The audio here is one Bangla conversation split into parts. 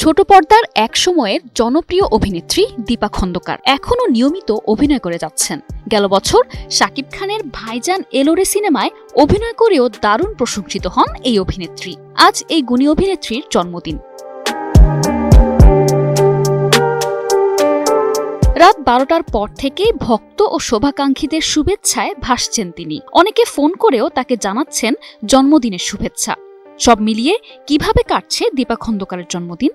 ছোট পর্দার এক সময়ের জনপ্রিয় অভিনেত্রী দীপা খন্দকার এখনও নিয়মিত অভিনয় করে যাচ্ছেন। গেল বছর শাকিব খানের ভাইজান এলোরে সিনেমায় অভিনয় করেও দারুণ প্রশংসিত হন এই অভিনেত্রী। আজ এই গুণী অভিনেত্রীর জন্মদিন। রাত বারোটার পর থেকে ভক্ত ও শোভাকাঙ্ক্ষীদের শুভেচ্ছায় ভাসছেন তিনি। অনেকে ফোন করেও তাকে জানাচ্ছেন জন্মদিনের শুভেচ্ছা। সব মিলিয়ে কীভাবে কাটছে দীপা খন্দকারের জন্মদিন?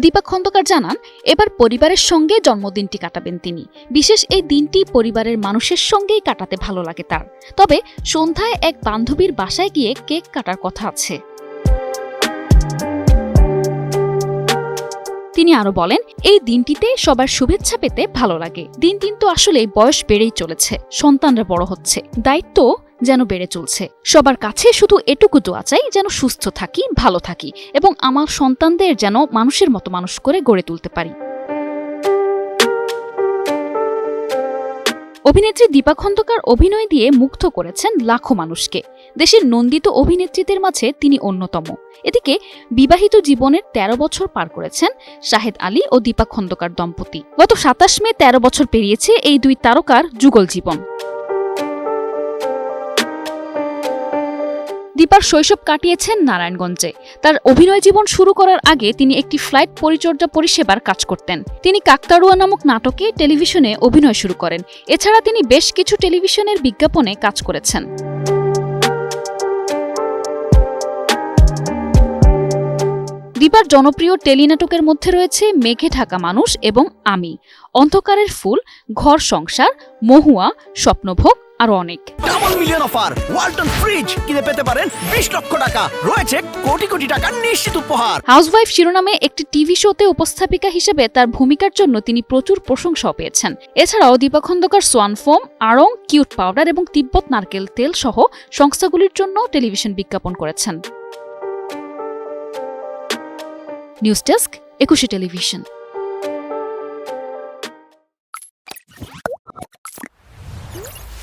দীপা খন্দকার জানান, এবার পরিবারের সঙ্গে জন্মদিনটি কাটাবেন তিনি। বিশেষ এই দিনটি পরিবারের মানুষের সঙ্গেই কাটাতে ভালো লাগে তার। তবে সন্ধ্যায় এক বান্ধবীর বাসায় গিয়ে কেক কাটার কথা আছে। তিনি আরও বলেন, এই দিনটিতে সবার শুভেচ্ছা পেতে ভালো লাগে। দিন দিন তো আসলে বয়স বেড়েই চলেছে। সন্তানরা বড় হচ্ছে। দায়িত্ব যেন বেড়ে চলছে। সবার কাছে শুধু এটুকু দোয়া চাই, যেন সুস্থ থাকি, ভালো থাকি এবং আমার সন্তানদের যেন মানুষের মতো মানুষ করে গড়ে তুলতে পারি। অভিনেত্রী দীপা খন্দকার অভিনয় দিয়ে মুগ্ধ করেছেন লাখো মানুষকে। দেশের নন্দিত অভিনেত্রীদের মাঝে তিনি অন্যতম। এদিকে বিবাহিত জীবনের ১৩ বছর পার করেছেন শাহেদ আলী ও দীপা খন্দকার দম্পতি। গত সাতাশ মে ১৩ বছর পেরিয়েছে এই দুই তারকার যুগল জীবন। দীপার শৈশব কাটিয়েছেন নারায়ণগঞ্জে। তার অভিনয় জীবন শুরু করার আগে তিনি একটি ফ্লাইট পরিচর্যা পরিষেবার কাজ করতেন। তিনি কাকতাড়ুয়া নামক নাটকে টেলিভিশনে অভিনয় শুরু করেন। এছাড়া তিনি বেশ কিছু টেলিভিশনের বিজ্ঞাপনে কাজ করেছেন। দীপার জনপ্রিয় টেলিনাটকের মধ্যে রয়েছে মেঘে ঢাকা মানুষ এবং আমি। অন্ধকারের ফুল, ঘর সংসার, মহুয়া, স্বপ্নভোগ আরও অনেক। Double million offer Walton fridge কিনে পেতে পারেন বিশ লক্ষ টাকা। রয়েছে কোটি কোটি টাকার নিশ্চিত উপহার। হাউসওয়াইফ শিরোনামে একটি টিভি শোতে উপস্থাপিকা হিসেবে তার ভূমিকার জন্য তিনি প্রচুর প্রশংসাও পেয়েছেন। এছাড়াও দীপা খন্দকার সোয়ান ফোম আড়ং কিউট পাউডার এবং তিব্বত নারকেল তেল সহ সংস্থাগুলির জন্য টেলিভিশন বিজ্ঞাপন করেছেন। News desk Ekushey television.